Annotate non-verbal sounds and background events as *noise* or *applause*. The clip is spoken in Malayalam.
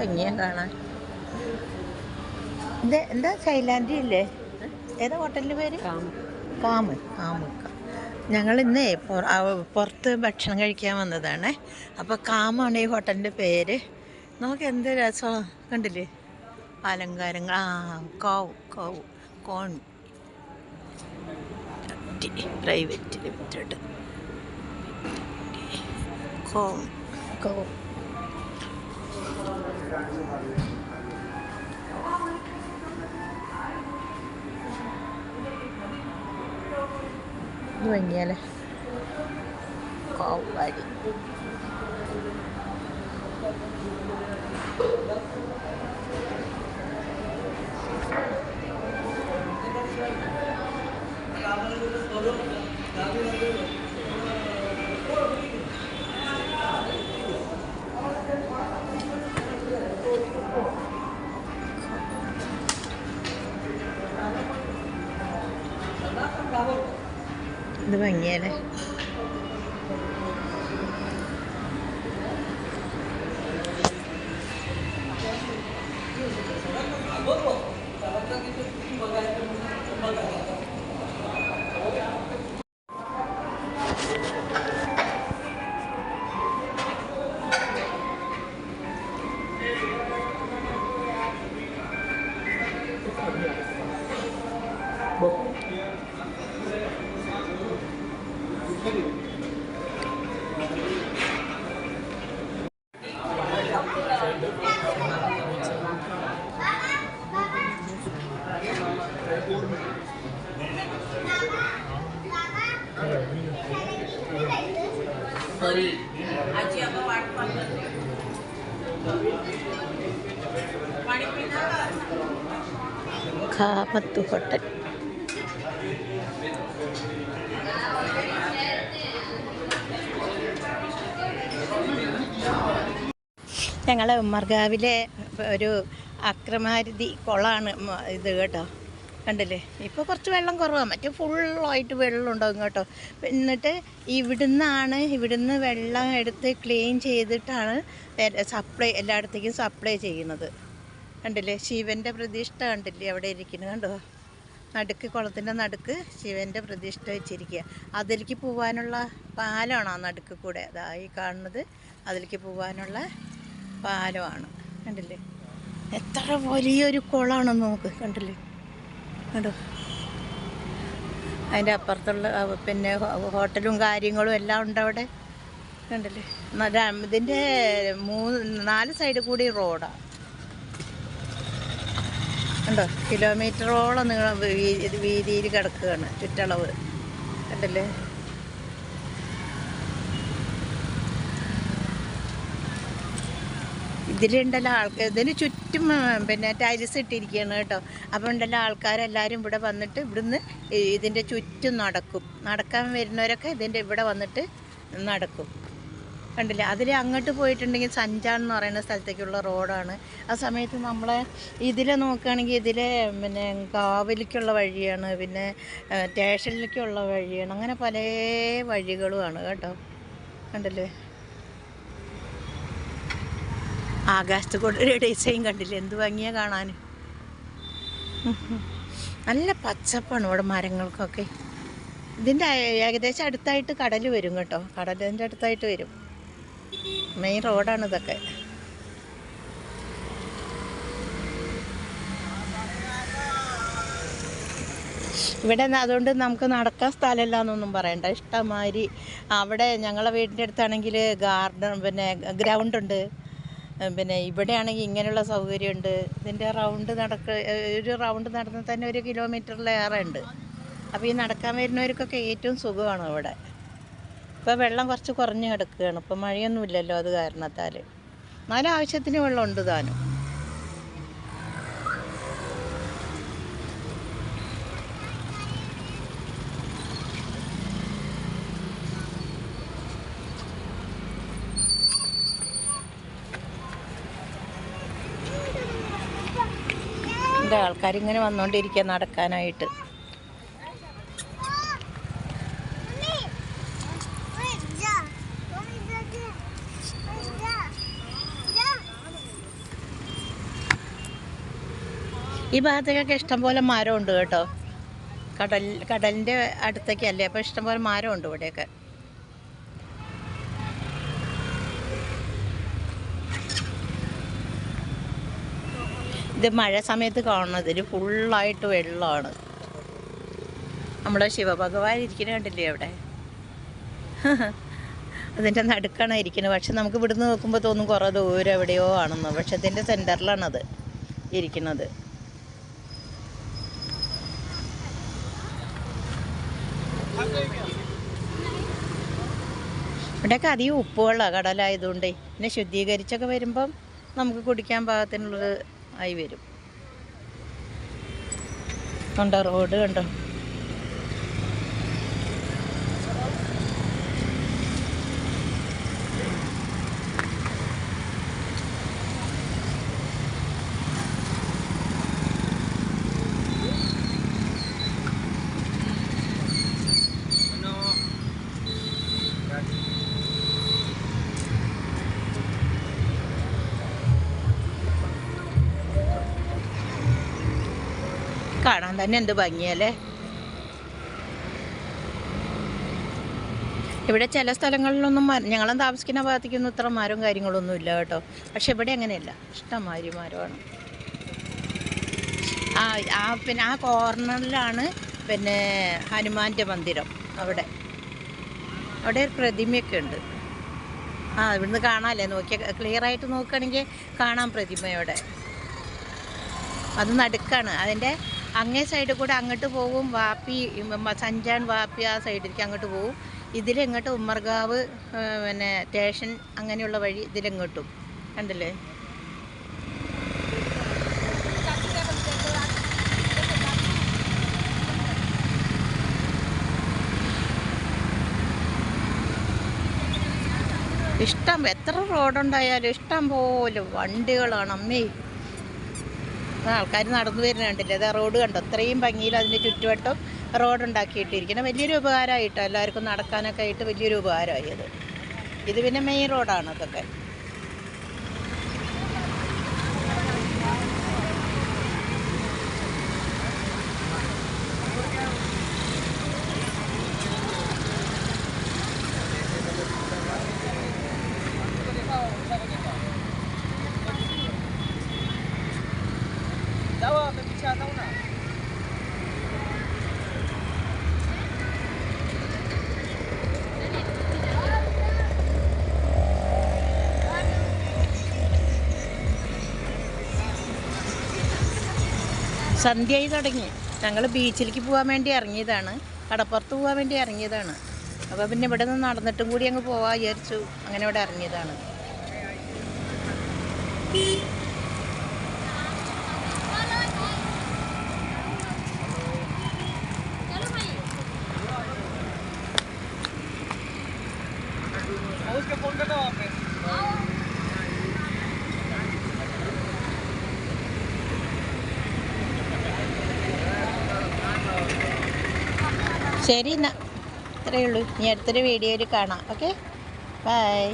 ഭംഗിയാ കാണാൻ. ഇത് എന്താ സൈലാൻഡി അല്ലേ ഏതാ ഹോട്ടലിന്റെ പേര്? കാമ്. കാമ്. ഞങ്ങൾ ഇന്നേ പുറ- പുറത്ത് ഭക്ഷണം കഴിക്കാൻ വന്നതാണ്. അപ്പോൾ കാമാണ് ഈ ഹോട്ടലിന്റെ പേര്. നമുക്ക് എന്ത് രസം? കണ്ടില്ലേ? അലങ്കാരങ്ങൾ. ആ കാവ് കാവ് കോൺ. Private limited. കോം കോം. ഇത് ഭംഗിയല്ലേ കോവാടി ഇത് കാമത്ത് ಹೊಟ್ಟೆ ഞങ്ങൾ ഉമ്മർഗാവിലെ ഒരു അക്രമാരുതി കുളമാണ് ഇത് കേട്ടോ. കണ്ടില്ലേ? ഇപ്പോൾ കുറച്ച് വെള്ളം കുറവാണ് മറ്റേ ഫുള്ളായിട്ട് വെള്ളം ഉണ്ടാകും കേട്ടോ എന്നിട്ട് ഇവിടുന്നാണ് ഇവിടുന്ന് വെള്ളം എടുത്ത് ക്ലീൻ ചെയ്തിട്ടാണ് സപ്ലൈ എല്ലായിടത്തേക്കും സപ്ലൈ ചെയ്യുന്നത്. കണ്ടില്ലേ? ശിവന്റെ പ്രതിഷ്ഠ കണ്ടില്ലേ? അവിടെ ഇരിക്കുന്നത് കണ്ടോ? നടുക്ക് കുളത്തിന്റെ നടുക്ക് ശിവന്റെ പ്രതിഷ്ഠ വെച്ചിരിക്കുക. അതിലേക്ക് പോകാനുള്ള പാലമാണ് ആ നടുക്ക് കൂടെ? അതാ ഈ കാണുന്നത് അതിലേക്ക് പോകാനുള്ള പാലമാണ്. കണ്ടില്ലേ? എത്ര വലിയൊരു കുളമാണെന്ന് നോക്ക്. കണ്ടില്ലേ? കണ്ടോ? അതിന്റെ അപ്പുറത്തുള്ള പിന്നെ ഹോട്ടലും കാര്യങ്ങളും എല്ലാം ഉണ്ട് അവിടെ. കണ്ടില്ലേ? ഇതിന്റെ മൂന്ന് നാല് സൈഡ് കൂടി റോഡാണ് കണ്ടോ? കിലോമീറ്ററോളം നിങ്ങൾ വീതിയിൽ കിടക്കുകയാണ് ചുറ്റളവ്. കണ്ടില്ലേ? ഇതിലുണ്ടല്ലോ ആൾക്കാർ ഇതിന് ചുറ്റും പിന്നെ ടൈൽസ് ഇട്ടിരിക്കുകയാണ് കേട്ടോ. അപ്പോൾ ഉണ്ടല്ലോ ആൾക്കാരെല്ലാവരും ഇവിടെ വന്നിട്ട് ഇവിടുന്ന് ഇതിന്റെ ചുറ്റും നടക്കും. നടക്കാൻ വരുന്നവരൊക്കെ ഇതിന്റെ ഇവിടെ വന്നിട്ട് നടക്കും. കണ്ടില്ല? അതിൽ അങ്ങോട്ട് പോയിട്ടുണ്ടെങ്കിൽ സഞ്ചാൻ എന്ന് പറയുന്ന സ്ഥലത്തേക്കുള്ള റോഡാണ്. ആ സമയത്ത് നമ്മളെ ഇതിൽ നോക്കുകയാണെങ്കിൽ ഇതിൽ പിന്നെ കാവലിക്കുള്ള വഴിയാണ് പിന്നെ സ്റ്റേഷനിലേക്കുള്ള വഴിയാണ്. അങ്ങനെ പല വഴികളുമാണ് കേട്ടോ. കണ്ടില്ലേ? ആകാശത്ത് കൂടെ ഒരു ഡിസൈൻ കണ്ടില്ല. എന്ത് ഭംഗിയാ കാണാൻ. നല്ല പച്ചപ്പാണ് ഇവിടെ മരങ്ങൾക്കൊക്കെ. ഇതിന്റെ ഏകദേശം അടുത്തായിട്ട് കടൽ വരും കേട്ടോ. കടലിന്റെ അടുത്തായിട്ട് വരും. മെയിൻ റോഡാണ് ഇതൊക്കെ. ഇവിടെ അതുകൊണ്ട് നമുക്ക് നടക്കാൻ സ്ഥലമില്ല എന്നൊന്നും പറയണ്ട. ഇഷ്ടമാതിരി അവിടെ ഞങ്ങളെ വീടിന്റെ അടുത്താണെങ്കിൽ ഗാർഡൻ പിന്നെ ഗ്രൗണ്ട് ഉണ്ട്. പിന്നെ ഇവിടെയാണെങ്കിൽ ഇങ്ങനെയുള്ള സൗകര്യമുണ്ട്. ഇതിന്റെ റൗണ്ട് നടക്ക ഒരു റൗണ്ട് നടന്നാൽ തന്നെ ഒരു കിലോമീറ്ററിലേറെ ഉണ്ട്. അപ്പോൾ ഈ നടക്കാൻ വരുന്നവർക്കൊക്കെ ഏറ്റവും സുഖമാണ് ഇവിടെ ഇപ്പോൾ വെള്ളം കുറച്ച് കുറഞ്ഞ് കിടക്കുകയാണ്. ഇപ്പം മഴയൊന്നുമില്ലല്ലോ അത് കാരണത്താൽ. എന്നാലും ആവശ്യത്തിന് വെള്ളമുണ്ട് താനും. ആൾക്കാർ ഇങ്ങനെ വന്നുകൊണ്ടിരിക്കുക നടക്കാനായിട്ട്. ഈ ഭാഗത്തേക്കൊക്കെ ഇഷ്ടംപോലെ മരമുണ്ട് കേട്ടോ. കടൽ കടലിന്റെ അടുത്തൊക്കെ അല്ലേ അപ്പോൾ ഇഷ്ടംപോലെ മരമുണ്ട് ഇവിടെയൊക്കെ. ഇത് മഴ സമയത്ത് കാണുന്നത് ഇത് ഫുള്ളായിട്ട് വെള്ളമാണ്. നമ്മുടെ ശിവഭഗവാൻ ഇരിക്കുന്ന കണ്ടില്ലേ അവിടെ? *laughs* അതിന്റെ നടുക്കാണ് ഇരിക്കുന്നത് പക്ഷെ നമുക്ക് ഇവിടുന്ന് നോക്കുമ്പോൾ തോന്നും കുറേ ദൂരം എവിടെയോ ആണെന്ന്. പക്ഷെ ഇതിന്റെ സെന്ററിലാണത് ഇരിക്കുന്നത് ഇവിടെയൊക്കെ അധികം ഉപ്പുവെള്ളമാണ് കടലായതുകൊണ്ട്. പിന്നെ ശുദ്ധീകരിച്ചൊക്കെ വരുമ്പം നമുക്ക് കുടിക്കാൻ പാകത്തിനുള്ളത് ആയി വരും. കണ്ടോ റോഡ് കണ്ടോ? കാണാൻ തന്നെ എന്ത് ഭംഗിയല്ലേ? ഇവിടെ ചില സ്ഥലങ്ങളിലൊന്നും ഞങ്ങളും താമസിക്കുന്ന ഭാഗത്തേക്കൊന്നും ഇത്ര മരവും കാര്യങ്ങളൊന്നും ഇല്ല കേട്ടോ. പക്ഷെ ഇവിടെ അങ്ങനെയല്ല. ഇഷ്ടംമാതിരി മരമാണ്. ആ ആ പിന്നെ ആ കോർണറിലാണ് പിന്നെ ഹനുമാന്റെ മന്ദിരം അവിടെ. അവിടെ ഒരു പ്രതിമയൊക്കെ ഉണ്ട് ആ ഇവിടുന്ന് കാണാമല്ലേ നോക്കിയ ക്ലിയർ ആയിട്ട് നോക്കുകയാണെങ്കിൽ കാണാം പ്രതിമയോടെ അത് നടുക്കാണ്. അതിന്റെ അങ്ങേ സൈഡിൽ കൂടെ അങ്ങോട്ട് പോകും. വാപ്പി സഞ്ചാൻ വാപ്പി ആ സൈഡിലേക്ക് അങ്ങോട്ട് പോകും. ഇതിലെങ്ങോട്ട് ഉമ്മർഗാവ് പിന്നെ സ്റ്റേഷൻ അങ്ങനെയുള്ള വഴി ഇതിലെങ്ങോട്ടും കണ്ടില്ലേ? ഇഷ്ടം എത്ര റോഡുണ്ടായാലും ഇഷ്ടം പോലെ വണ്ടികളാണ്. അമ്മേ. ആൾക്കാർ നടന്നു വരുന്ന അതാ റോഡ് കണ്ടോ? അത്രയും ഭംഗിയിൽ അതിന്റെ ചുറ്റുവട്ടം റോഡ് വലിയൊരു ഉപകാരമായിട്ടോ? എല്ലാവർക്കും നടക്കാനൊക്കെ ആയിട്ട് വലിയൊരു ഉപകാരമായി അത്. ഇത് പിന്നെ മെയിൻ റോഡാണ് അതൊക്കെ. സന്ധ്യയായി തുടങ്ങി. ഞങ്ങൾ ബീച്ചിലേക്ക് പോകാൻ വേണ്ടി ഇറങ്ങിയതാണ്. കടപ്പുറത്ത് പോകാൻ വേണ്ടി ഇറങ്ങിയതാണ്. അപ്പോൾ പിന്നെ ഇവിടെ നിന്ന് നടന്നിട്ടും കൂടി അങ്ങ് പോകാൻ വിചാരിച്ചു. അങ്ങനെ ഇവിടെ ഇറങ്ങിയതാണ്. ശരി എന്നാൽ ഇത്രയേ ഉള്ളൂ. ഇനി അടുത്തൊരു വീഡിയോയിൽ കാണാം. ഓക്കെ? ബൈ.